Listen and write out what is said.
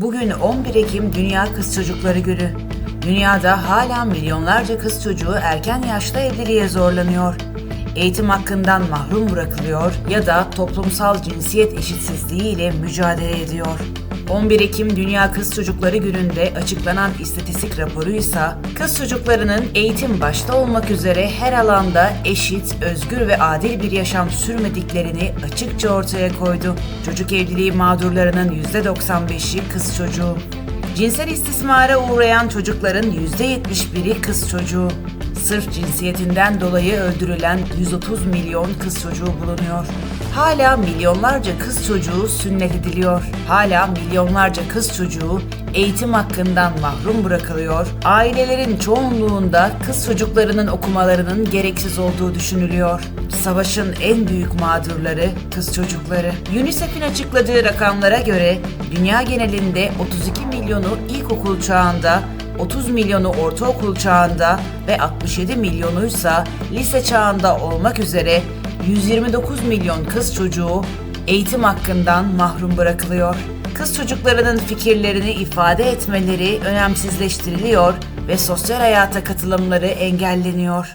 Bugün 11 Ekim Dünya Kız Çocukları Günü. Dünyada hala milyonlarca kız çocuğu erken yaşta evliliğe zorlanıyor. Eğitim hakkından mahrum bırakılıyor ya da toplumsal cinsiyet eşitsizliği ile mücadele ediyor. 11 Ekim Dünya Kız Çocukları Günü'nde açıklanan istatistik raporu ise kız çocuklarının eğitim başta olmak üzere her alanda eşit, özgür ve adil bir yaşam sürmediklerini açıkça ortaya koydu. Çocuk evliliği mağdurlarının %95'i kız çocuğu. Cinsel istismara uğrayan çocukların %71'i kız çocuğu. Sırf cinsiyetinden dolayı öldürülen 130 milyon kız çocuğu bulunuyor. Hala milyonlarca kız çocuğu sünnet ediliyor. Hala milyonlarca kız çocuğu eğitim hakkından mahrum bırakılıyor. Ailelerin çoğunluğunda kız çocuklarının okumalarının gereksiz olduğu düşünülüyor. Savaşın en büyük mağdurları kız çocukları. UNICEF'in açıkladığı rakamlara göre dünya genelinde 32 milyonu ilkokul çağında 30 milyonu ortaokul çağında ve 67 milyonuysa lise çağında olmak üzere 129 milyon kız çocuğu eğitim hakkından mahrum bırakılıyor. Kız çocuklarının fikirlerini ifade etmeleri önemsizleştiriliyor ve sosyal hayata katılımları engelleniyor.